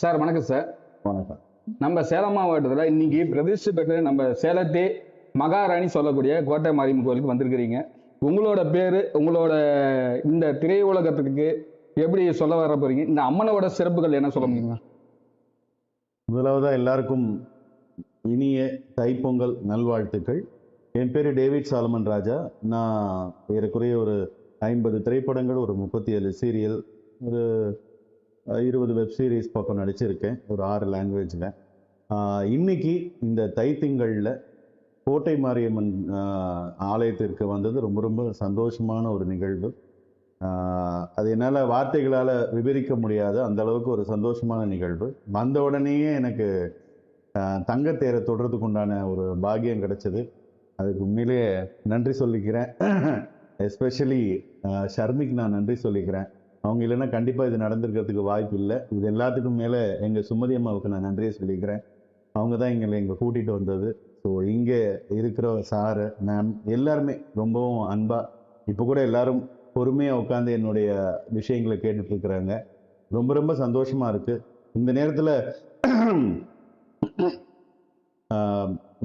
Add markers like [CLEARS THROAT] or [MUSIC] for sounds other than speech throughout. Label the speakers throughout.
Speaker 1: Sir வணக்கம் sir.
Speaker 2: வணக்கம்
Speaker 1: நம்ம சேலம் மாவட்டத்தில் இன்னைக்கு பிரதிஷ்டை பெற்ற நம்ம சேலத்தே மகாராணி சொல்லக்கூடிய கோட்டை மாரியம்மன் கோயிலுக்கு வந்திருக்கிறீங்க. உங்களோட பேர் உங்களோட இந்த திரையுலகத்துக்கு எப்படி சொல்ல வர போறீங்க? இந்த அம்மனோட சிறப்புகள் என்ன சொல்ல முடியுமா?
Speaker 2: முதலாவதாக எல்லாருக்கும் இனிய தைப்பொங்கல் நல்வாழ்த்துக்கள். என் பேர் டேவிட் சாலமன் ராஜா. நான் ஏறக்குறைய ஒரு ஐம்பது திரைப்படங்கள் ஒரு முப்பத்தி ஏழு சீரியல் ஒரு இருபது வெப் சீரிஸ் பக்கம் நடிச்சிருக்கேன். ஒரு ஆறு லாங்குவேஜில் இன்னைக்கு இந்த தைத்திங்களில் கோட்டை மாரியம்மன் ஆலயத்திற்கு வந்தது ரொம்ப ரொம்ப சந்தோஷமான ஒரு நிகழ்வு. அது என்னால் வார்த்தைகளால் விவரிக்க முடியாத. அந்த அளவுக்கு ஒரு சந்தோஷமான நிகழ்வு. வந்த உடனேயே எனக்கு தங்கத்தேரை தொடர்றதுக்கு உண்டான ஒரு பாக்கியம் கிடைச்சது. அதுக்கு உண்மையிலேயே நன்றி சொல்லிக்கிறேன். [CLEARS THROAT] எஸ்பெஷலி ஷர்மிக்கு நான் நன்றி சொல்லிக்கிறேன். அவங்க இல்லைன்னா கண்டிப்பாக இது நடந்திருக்கிறதுக்கு வாய்ப்பு இல்லை. இது எல்லாத்துக்கும் மேலே எங்கள் சுமதி அம்மாவுக்கு நான் நன்றியை சொல்லிக்கிறேன். அவங்க தான் எங்களை எங்களை கூட்டிகிட்டு வந்தது. ஸோ இங்கே இருக்கிற சாரு மேம் எல்லாருமே ரொம்பவும் அன்பாக இப்போ கூட எல்லாரும் பொறுமையாக உட்காந்து என்னுடைய விஷயங்களை கேட்டுட்டு இருக்கிறாங்க. ரொம்ப ரொம்ப சந்தோஷமாக இருக்குது இந்த நேரத்தில்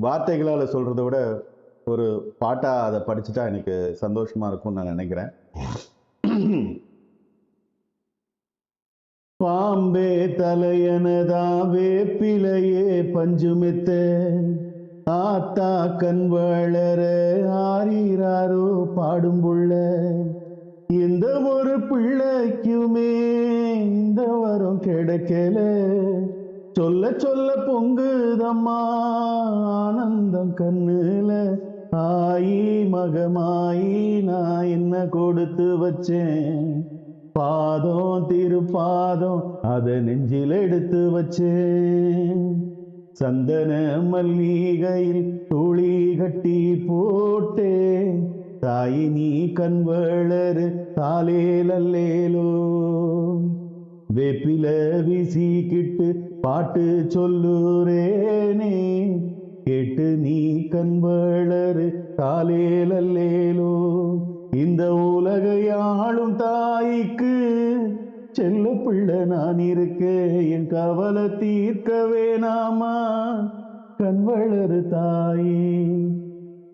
Speaker 2: வார்த்தைகளால் சொல்கிறத விட ஒரு பாட்டாக அதை படிச்சுட்டா எனக்கு சந்தோஷமாக இருக்கும்னு நான் நினைக்கிறேன். பாம்பே தலையனதா வேப்பிலையே பஞ்சுமெத்த. ஆத்தா கண் வளர ஆறீராரோ பாடும் இந்த எந்த ஒரு பிள்ளைக்குமே இந்த வரம் கிடைக்கல. சொல்ல சொல்ல பொங்குதம்மா ஆனந்தம் கண்ணுல. ஆயி மகமாயி நான் என்ன கொடுத்து வச்சேன்? பாதம் திருப்பாதம் அதை நெஞ்சில் எடுத்து வச்சேன் சந்தன மல்லிகையில் துளி கட்டி போட்டே. தாய் நீ கண் தாலேலல்லேலோ வேப்பில வீசிக்கிட்டு பாட்டு சொல்லுறேனே. கேட்டு நீ கண்வளரு தாலேலல்லேலோ இந்த உலகையாளும் ஆளும் தாய்க்கு செல்ல பிள்ளை நான் இருக்க என் கவலை தீர்க்க வேணாமா கண்வளரு தாயே.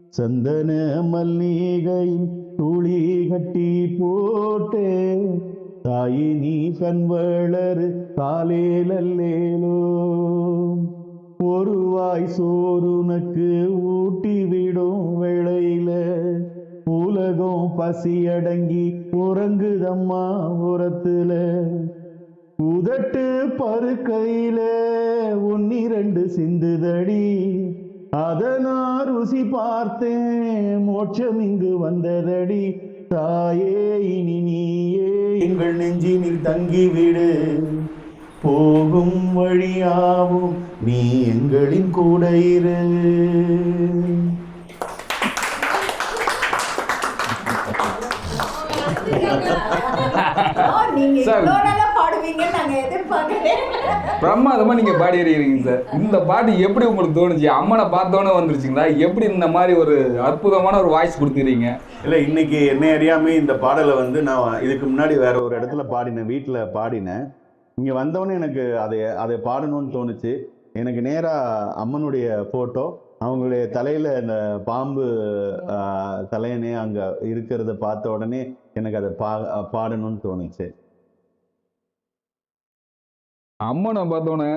Speaker 2: சந்தன மல்லிகையின் துளி கட்டி போட்டே தாயி நீ கண்வளரு காலேலல்லேலோ. ஒரு வாய் சோறுனக்கு ஊட்டி பசியடங்கி உறங்குதம்மா உரத்துல. உதட்டு பருக்கையில ஒன்னிரண்டு சிந்துதடி. அதனா ருசி பார்த்தேன் மோட்சம் இங்கு வந்ததடி. தாயே இனி நீயே எங்கள் நெஞ்சினில் தங்கிவிடு. போகும் வழியாவும் நீ எங்களின் கூட இரு.
Speaker 3: இவ்வளோ நல்லா பாடுவீங்கன்னு நாங்க எதிர்பார்க்கவே
Speaker 1: பிரமாதமா நீங்க பாடி இருக்கீங்க சார். இந்த பாட்டு எப்படி உங்களுக்கு தோணுச்சு? அம்மனை பார்த்தோன்னே வந்துருச்சுங்களா? எப்படி இந்த மாதிரி ஒரு அற்புதமான ஒரு வாய்ஸ் கொடுத்துறீங்க?
Speaker 2: இல்லை இன்னைக்கு என்னை அறியாம இந்த பாடலை வந்து நான் இதுக்கு முன்னாடி வேற ஒரு இடத்துல பாடினேன் வீட்டில் பாடினேன். இங்கே வந்தவொடனே எனக்கு அதை அதை பாடணும்னு தோணுச்சு. எனக்கு நேராக அம்மனுடைய ஃபோட்டோ அவங்களுடைய தலையில் இந்த பாம்பு ஆஹ், தலையணே அங்கே இருக்கிறத பார்த்த உடனே எனக்கு அதை பா பாடணும்னு தோணுச்சு.
Speaker 1: அம்மனை பார்த்தோன்னே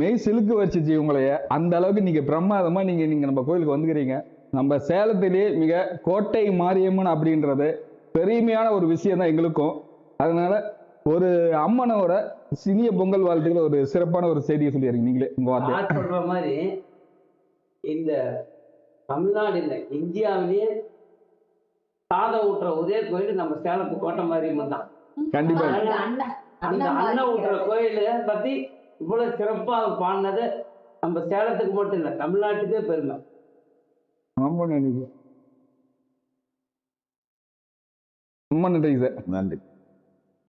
Speaker 1: மெய் சிலுக்கு வச்சுச்சு உங்களைய அந்த அளவுக்கு நீங்க பிரமாதமா நீங்க நீங்க நம்ம கோயிலுக்கு வந்துக்கிறீங்க. நம்ம சேலத்திலேயே மிக கோட்டை மாரியம்மன் அப்படின்றது பெருமையான ஒரு விஷயம் தான் எங்களுக்கும். அதனால ஒரு அம்மனோட சினிய பொங்கல் வாழ்த்துக்கள் ஒரு சிறப்பான ஒரு செய்தியை சொல்லிடுறீங்க. நீங்களே உங்க வார்த்தை.
Speaker 4: சொல்ற மாதிரி இந்த தமிழ்நாடு இல்லை இந்தியாவிலேயே சாதம் ஊட்டுற ஒரே கோயில் நம்ம சேலத்து கோட்டை மாரியம்மன் தான்.
Speaker 1: கண்டிப்பா.
Speaker 3: அந்த அண்ணன்
Speaker 4: ஊட்டுற கோயில பத்தி இவ்வளவு சிறப்பா அவர் பாடினது நம்ம சேலத்துக்கு மட்டும் இல்லை தமிழ்நாட்டுக்கே பெருமை.
Speaker 1: ரொம்ப நன்றி ரொம்ப நன்றி சார்.
Speaker 2: நன்றி.